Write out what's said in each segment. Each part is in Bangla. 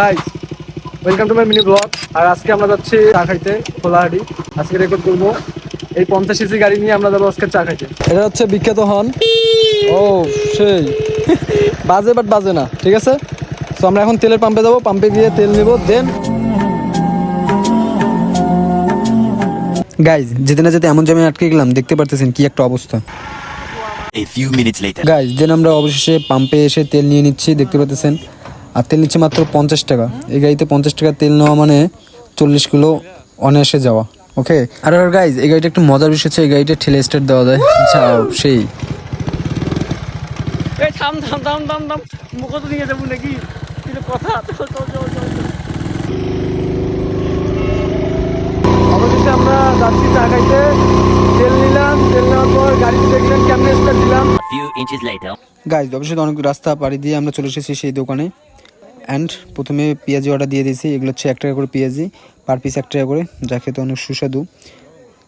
Guys welcome to my mini blog আর আজকে আমরা যাচ্ছি চা খাইতে খোলাহাটি। আজকে রেকর্ড করব। এই পঞ্চাশ সিসি গাড়ি নিয়ে আমরা যাব আজকে চা খাইতে। এটা হচ্ছে বিখ্যাত হন ও সেই। বাজে বাট বাজে না ঠিক আছে? তো আমরা এখন তেলের পাম্পে যাব পাম্পে গিয়ে তেল নিব দেন গাইজ যেতে না যেতে এমন জায়গায় আটকে গেলাম দেখতে পারতেছেন কি একটা অবস্থা। A few গাইজ দেন আমরা অবশেষে পাম্পে এসে তেল নিয়ে নিচ্ছি দেখতে পাচ্ছেন আর তেল নিচ্ছে মাত্র পঞ্চাশ টাকা। এই গাড়িতে পঞ্চাশ টাকা তেল নেওয়া মানে চল্লিশ কিলো অনায়াসে যাওয়া। ওকে? আর আর গাইজ এই গাড়িটা একটু মজার বিষয় হচ্ছে এই গাড়িটা ঠেলে স্টার্ট দেওয়া যায়। যাও সেই। এই থাম থাম থাম থাম থাম। মুখ নিয়ে যাব নাকি? কথা? চল চল চল চল অবশেষে আমরা যাচ্ছি চা খাইতে। তেল নিলাম তেল নেওয়ার পর গাড়িতে দেখলেন কেমনে স্টার্ট দিলাম। A few inches later. Guys অবশ্যই অনেক রাস্তা পাড়ি দিয়ে আমরা চলে এসেছি সেই দোকানে। অ্যান্ড প্রথমে পেঁয়াজি অর্ডার দিয়ে দিয়েছি। এগুলো হচ্ছে এক টাকা করে পেঁয়াজি পার পিস এক টাকা করে, যা খেতে অনেক সুস্বাদু।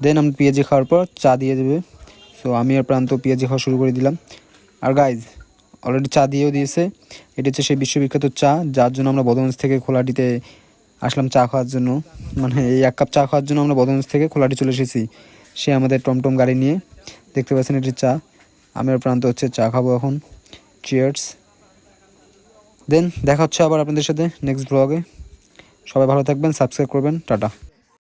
দেন আমি পেঁয়াজি খাওয়ার পর চা দিয়ে দেবে। সো আমি আর প্রান্ত পেঁয়াজি খাওয়া শুরু করে দিলাম। আর গাইজ অলরেডি চা দিয়েও দিয়েছে। এটা হচ্ছে সেই বিশ্ববিখ্যাত চা, যার জন্য আমরা বদগঞ্জ থেকে খোলাটিতে আসলাম চা খাওয়ার জন্য। মানে এই এক কাপ চা খাওয়ার জন্য আমরা বদগঞ্জ থেকে খোলাটি চলে এসেছি। সে আমাদের টমটম গাড়ি নিয়ে। দেখতে পাচ্ছেন এটি চা। আমি আর প্রান্ত হচ্ছে চা খাব এখন। চিয়ার্স দেন দেখা হচ্ছে আবার আপনাদের সাথে নেক্সট ব্লগে সবাই ভালো থাকবেন সাবস্ক্রাইব করবেন টাটা।